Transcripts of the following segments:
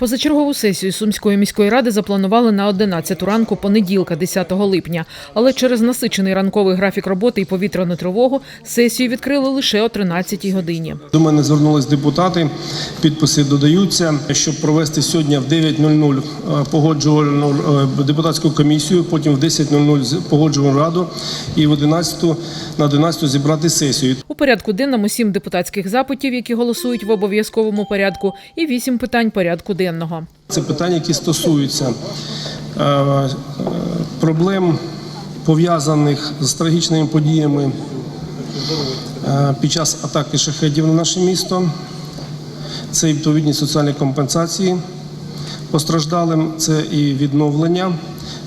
Позачергову сесію Сумської міської ради запланували на 11 ранку понеділка, 10 липня. Але через насичений ранковий графік роботи і повітряну тривогу сесію відкрили лише о 13 годині. До мене звернулись депутати, підписи додаються, щоб провести сьогодні в 9.00 е, погоджувальну е, депутатську комісію, потім в 10.00 з- погоджувальну раду і в 11 на 11 зібрати сесію. У порядку денному сім депутатських запитів, які голосують в обов'язковому порядку, і вісім питань порядку денного. Це питання, які стосуються е, проблем пов'язаних з трагічними подіями е, під час атаки шахедів на наше місто. Це відповідні соціальні компенсації постраждалим, це і відновлення,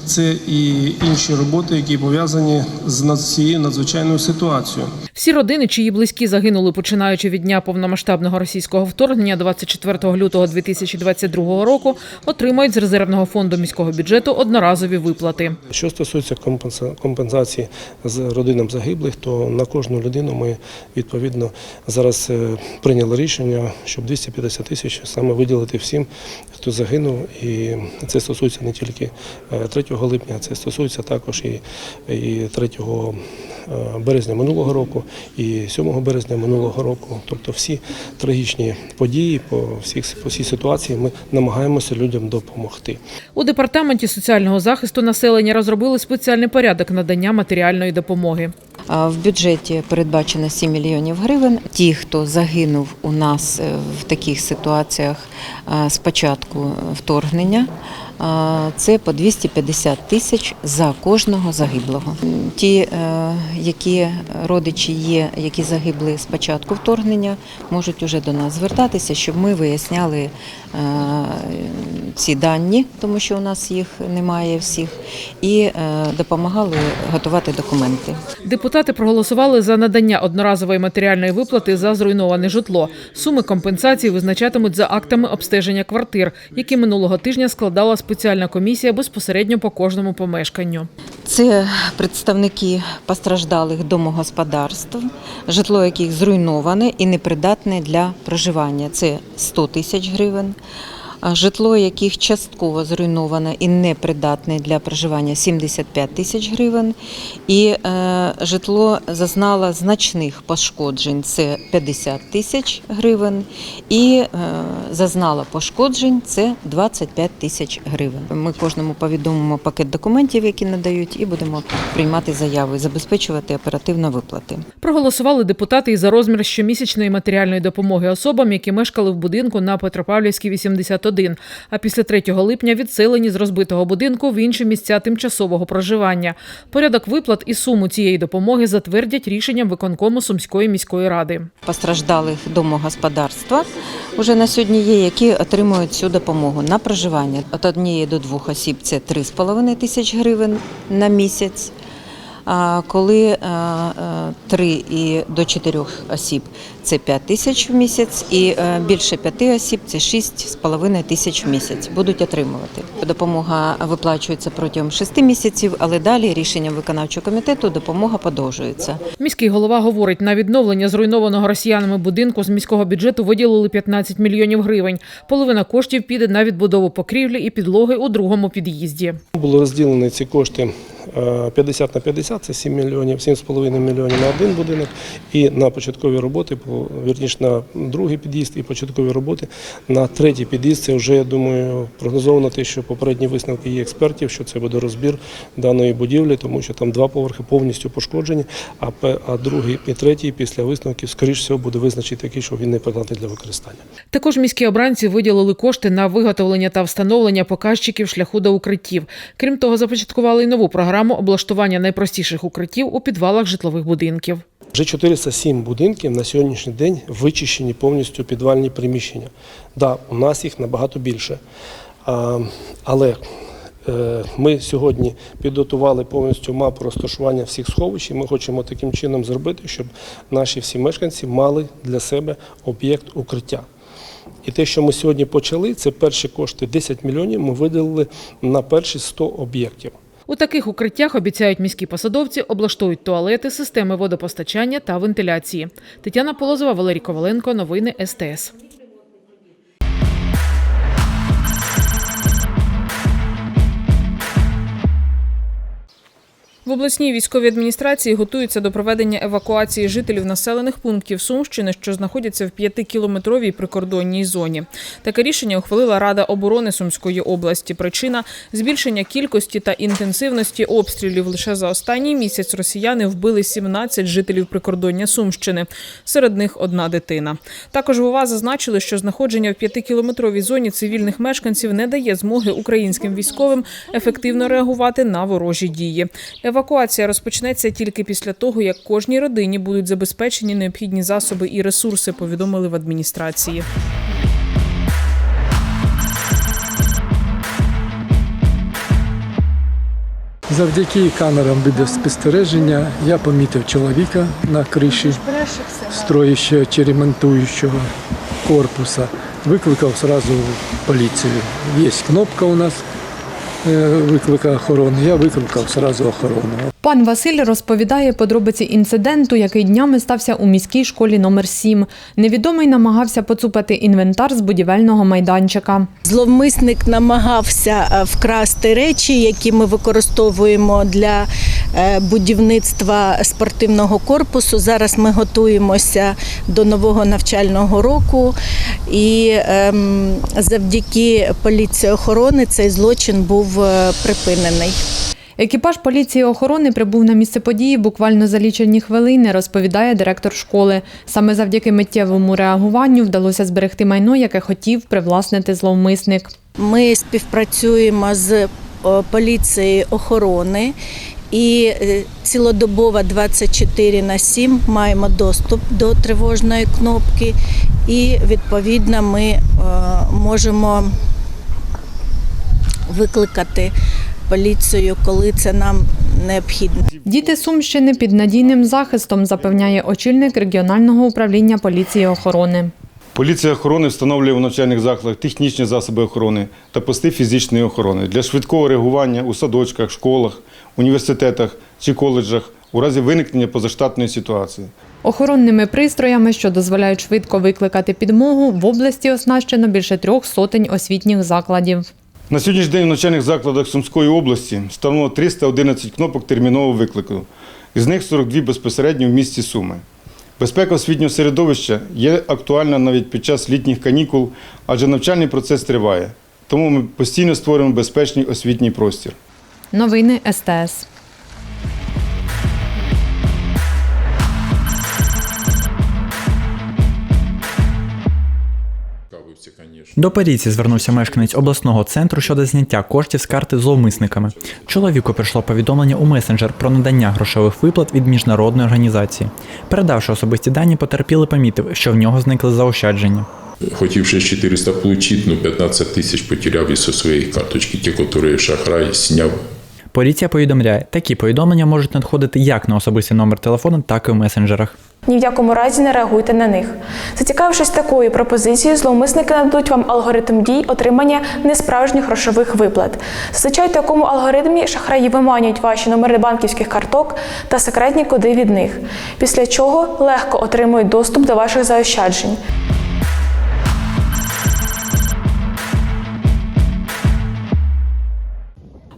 це і інші роботи, які пов'язані з цією надзвичайною ситуацією. Всі родини, чиї близькі загинули починаючи від дня повномасштабного російського вторгнення 24 лютого 2022 року, отримають з резервного фонду міського бюджету одноразові виплати. Що стосується компенса- компенсації з родинам загиблих, то на кожну людину ми відповідно зараз е, прийняли рішення, щоб 250 тисяч саме виділити всім, хто загинув. І це стосується не тільки е, 3 липня, це стосується також і, і 3 е, березня минулого року, і 7 березня минулого року. Тобто всі трагічні події по всіх по всій ситуації ми намагаємося людям допомогти. У департаменті соціального захисту населення розробили спеціальний порядок надання матеріальної допомоги. В бюджеті передбачено 7 мільйонів гривень. Ті, хто загинув у нас е, в таких ситуаціях е, з початку вторгнення, е, це по 250 тисяч за кожного загиблого. Ті, е, які родичі є, які загибли з початку вторгнення, можуть уже до нас звертатися, щоб ми виясняли е, ці дані, тому що у нас їх немає всіх, і е, допомагали готувати документи. Депутати проголосували за надання одноразової матеріальної виплати за зруйноване житло. Суми компенсації визначатимуть за актами обстеження квартир, які минулого тижня складала спеціальна комісія безпосередньо по кожному помешканню. Це представники постраждалих домогосподарств, житло яких зруйноване і непридатне для проживання. Це 100 тисяч гривень. Житло, яких частково зруйноване і непридатне для проживання 75 тисяч гривень. І е, житло зазнало значних пошкоджень це 50 тисяч гривень. І е, зазнало пошкоджень це 25 тисяч гривень. Ми кожному повідомимо пакет документів, які надають, і будемо приймати заяви, забезпечувати оперативно виплати. Проголосували депутати і за розмір щомісячної матеріальної допомоги особам, які мешкали в будинку на Петропавлівській 81, а після 3 липня відселені з розбитого будинку в інші місця тимчасового проживання. Порядок виплат і суму цієї допомоги затвердять рішенням виконкому Сумської міської ради. Постраждалих домогосподарства вже на сьогодні є, які отримують цю допомогу на проживання. Від однієї до двох осіб це 3,5 тисяч гривень на місяць. А коли е, е, три і до чотирьох осіб це 5 тисяч в місяць, і е, більше п'яти осіб це 6,5 тисяч в місяць будуть отримувати. Допомога виплачується протягом 6 місяців, але далі рішенням виконавчого комітету допомога подовжується. Міський голова говорить, на відновлення зруйнованого росіянами будинку з міського бюджету виділили 15 мільйонів гривень. Половина коштів піде на відбудову покрівлі і підлоги у другому під'їзді. Було розділені ці кошти 50 на 50, це 7 мільйонів, 7,5 мільйонів на один будинок і на початкові роботи, вірніше на другий під'їзд і початкові роботи на третій під'їзд. Це вже, я думаю, прогнозовано те, що попередні висновки є експертів, що це буде розбір даної будівлі, тому що там два поверхи повністю пошкоджені, а, другий і третій після висновків, скоріш всього, буде визначений такий, що він не придатний для використання. Також міські обранці виділили кошти на виготовлення та встановлення показчиків шляху до укриттів. Крім того, започаткували й нову програму облаштування найпростіших укриттів у підвалах житлових будинків. Вже 407 будинків на сьогоднішній день вичищені повністю підвальні приміщення. Да, у нас їх набагато більше. Але Е, Ми сьогодні підготували повністю мапу розташування всіх сховищ. і Ми хочемо таким чином зробити, щоб наші всі мешканці мали для себе об'єкт укриття. І те, що ми сьогодні почали, це перші кошти 10 мільйонів. Ми виділили на перші 100 об'єктів. У таких укриттях обіцяють міські посадовці облаштують туалети, системи водопостачання та вентиляції. Тетяна Полозова, Валерій Коваленко. Новини СТС. Обласній військовій адміністрації готуються до проведення евакуації жителів населених пунктів Сумщини, що знаходяться в п'ятикілометровій прикордонній зоні. Таке рішення ухвалила Рада оборони Сумської області. Причина збільшення кількості та інтенсивності обстрілів. Лише за останній місяць росіяни вбили 17 жителів прикордоння Сумщини. Серед них одна дитина. Також в ОВА зазначили, що знаходження в п'ятикілометровій зоні цивільних мешканців не дає змоги українським військовим ефективно реагувати на ворожі дії. Евакуація розпочнеться тільки після того, як кожній родині будуть забезпечені необхідні засоби і ресурси, повідомили в адміністрації. Завдяки камерам відеоспостереження я помітив чоловіка на криші строїщого чи ремонтуючого корпуса. Викликав одразу поліцію. Є кнопка у нас е, охорону. Я викликав одразу охорону. Пан Василь розповідає подробиці інциденту, який днями стався у міській школі номер 7 Невідомий намагався поцупати інвентар з будівельного майданчика. Зловмисник намагався е, вкрасти речі, які ми використовуємо для е, будівництва спортивного корпусу. Зараз ми готуємося до нового навчального року, і ем, завдяки поліції охорони цей злочин був е, припинений. Екіпаж поліції охорони прибув на місце події буквально за лічені хвилини, розповідає директор школи. Саме завдяки миттєвому реагуванню вдалося зберегти майно, яке хотів привласнити зловмисник. Ми співпрацюємо з поліцією охорони і е, цілодобово 24 на 7 маємо доступ до тривожної кнопки, і відповідно ми е, можемо викликати поліцію, коли це нам необхідно. Діти Сумщини під надійним захистом, запевняє очільник регіонального управління поліції охорони. Поліція охорони встановлює в навчальних закладах технічні засоби охорони та пости фізичної охорони для швидкого реагування у садочках, школах, університетах чи коледжах у разі виникнення позаштатної ситуації. Охоронними пристроями, що дозволяють швидко викликати підмогу, в області оснащено більше трьох сотень освітніх закладів. На сьогоднішній день в навчальних закладах Сумської області встановлено 311 кнопок термінового виклику, із них 42 безпосередньо в місті Суми. Безпека освітнього середовища є актуальна навіть під час літніх канікул, адже навчальний процес триває. Тому ми постійно створюємо безпечний освітній простір. Новини СТС. До поліції звернувся мешканець обласного центру щодо зняття коштів з карти зловмисниками. Чоловіку прийшло повідомлення у месенджер про надання грошових виплат від міжнародної організації. Передавши особисті дані, потерпілий помітив, що в нього зникли заощадження. Хотів ще 400 получить, ну 15 тисяч потеряв із своєї карточки, ті, які шахрай сняв. Поліція повідомляє, такі повідомлення можуть надходити як на особистий номер телефону, так і в месенджерах. Ні в якому разі не реагуйте на них. Зацікавившись такою пропозицією, зловмисники нададуть вам алгоритм дій отримання несправжніх грошових виплат. Зазвичай такому алгоритмі шахраї виманюють ваші номери банківських карток та секретні коди від них, після чого легко отримують доступ до ваших заощаджень.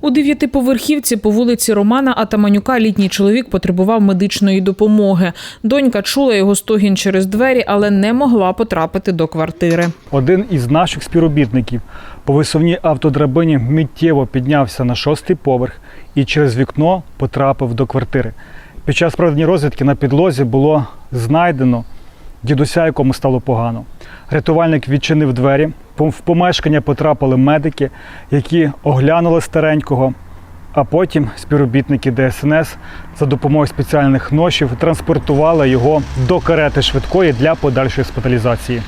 У дев'ятиповерхівці по вулиці Романа Атаманюка літній чоловік потребував медичної допомоги. Донька чула його стогін через двері, але не могла потрапити до квартири. Один із наших співробітників по висувній автодрабині миттєво піднявся на шостий поверх і через вікно потрапив до квартири. Під час проведення розвідки на підлозі було знайдено дідуся, якому стало погано. Рятувальник відчинив двері. В помешкання потрапили медики, які оглянули старенького. А потім співробітники ДСНС за допомогою спеціальних ношів транспортували його до карети швидкої для подальшої госпіталізації.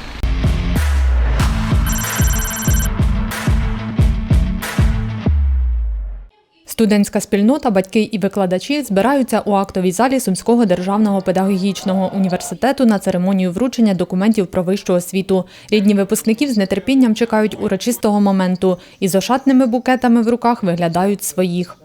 Студентська спільнота, батьки і викладачі збираються у актовій залі Сумського державного педагогічного університету на церемонію вручення документів про вищу освіту. Рідні випускників з нетерпінням чекають урочистого моменту і з ошатними букетами в руках виглядають своїх.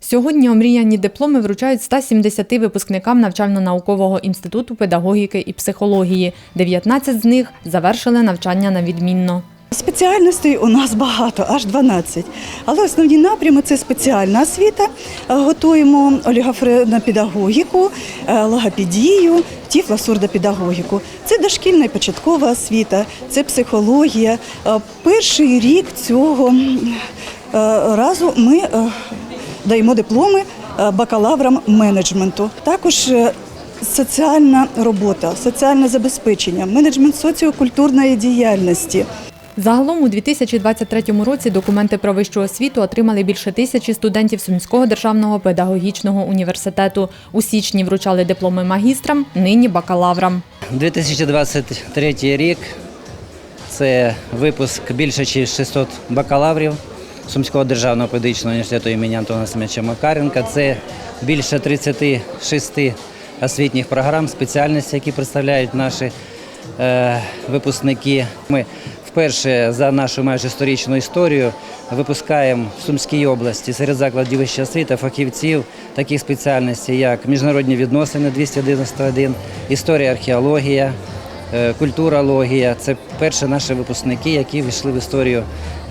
Сьогодні омріяні дипломи вручають 170 випускникам навчально-наукового інституту педагогіки і психології. 19 з них завершили навчання на відмінно. Спеціальностей у нас багато, аж 12. Але основні напрями це спеціальна освіта. Е, Готуємо олігофренну педагогіку, е, логопедію, тіфлосурдопедагогіку. Це дошкільна і початкова освіта, це психологія. Е, Перший рік цього разу ми даємо дипломи бакалаврам менеджменту. Також соціальна робота, соціальне забезпечення, менеджмент соціокультурної діяльності. Загалом у 2023 році документи про вищу освіту отримали більше тисячі студентів Сумського державного педагогічного університету. У січні вручали дипломи магістрам, нині бакалаврам. 2023 рік це випуск більше ніж 600 бакалаврів Сумського державного педагогічного університету імені Антона Семеновича Макаренка. Це більше 36 освітніх програм, спеціальностей, які представляють наші е, випускники. Ми вперше за нашу майже сторічну історію випускаємо в Сумській області серед закладів вищої освіти фахівців таких спеціальностей, як міжнародні відносини 291, історія археологія, е, культурологія. Це перші наші випускники, які війшли в історію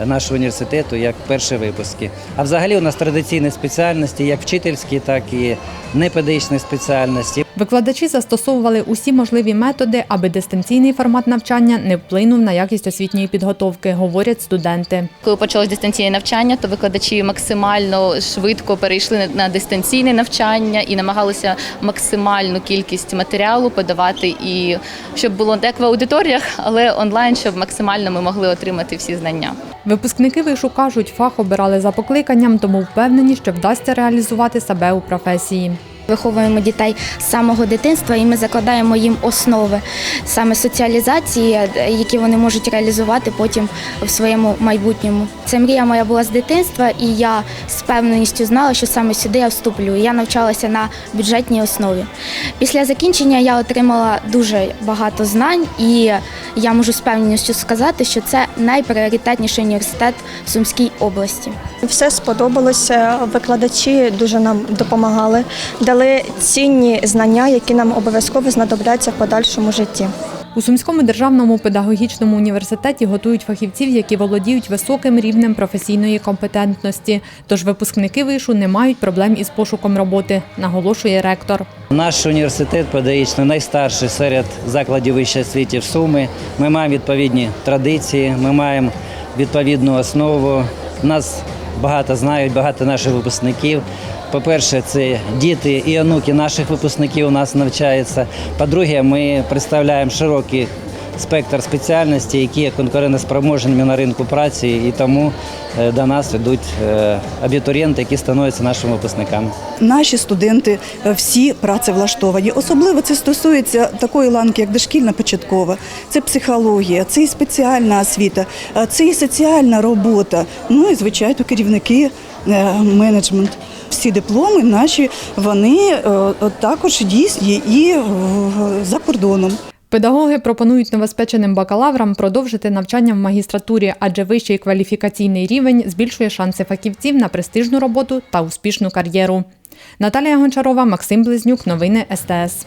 нашого університету як перші випуски. А взагалі у нас традиційні спеціальності, як вчительські, так і непедагогічні спеціальності. Викладачі застосовували усі можливі методи, аби дистанційний формат навчання не вплинув на якість освітньої підготовки, говорять студенти. Коли почалось дистанційне навчання, то викладачі максимально швидко перейшли на дистанційне навчання і намагалися максимальну кількість матеріалу подавати, і щоб було як в аудиторіях, але онлайн, щоб максимально ми могли отримати всі знання. Випускники вишу кажуть, фах обирали за покликанням, тому впевнені, що вдасться реалізувати себе у професії. Виховуємо дітей з самого дитинства, і ми закладаємо їм основи саме соціалізації, які вони можуть реалізувати потім в своєму майбутньому. Це мрія моя була з дитинства, і я з певненістю знала, що саме сюди я вступлю. Я навчалася на бюджетній основі. Після закінчення я отримала дуже багато знань, і я можу з певністю сказати, що це найпріоритетніший університет в Сумській області. Все сподобалося. Викладачі дуже нам допомагали, дали цінні знання, які нам обов'язково знадобляться в подальшому житті. У Сумському державному педагогічному університеті готують фахівців, які володіють високим рівнем професійної компетентності. Тож випускники вишу не мають проблем із пошуком роботи, наголошує ректор. Наш університет педагогічний найстарший серед закладів вищої освіти в Суми. Ми маємо відповідні традиції, ми маємо відповідну основу. Нас багато знають, багато наших випускників. По-перше, це діти і онуки наших випускників у нас навчаються. По-друге, ми представляємо широкий спектр спеціальностей, які є конкурентоспроможними на ринку праці, і тому е, до нас йдуть е, абітурієнти, які становляться нашими випускниками. Наші студенти е, всі працевлаштовані. Особливо це стосується такої ланки, як дошкільна початкова. Це психологія, це і спеціальна освіта, це і соціальна робота. Ну і звичайно керівники, менеджмент. Всі дипломи наші вони також дійсні і за кордоном. Педагоги пропонують новоспеченим бакалаврам продовжити навчання в магістратурі, адже вищий кваліфікаційний рівень збільшує шанси фахівців на престижну роботу та успішну кар'єру. Наталія Гончарова, Максим Близнюк, новини СТС.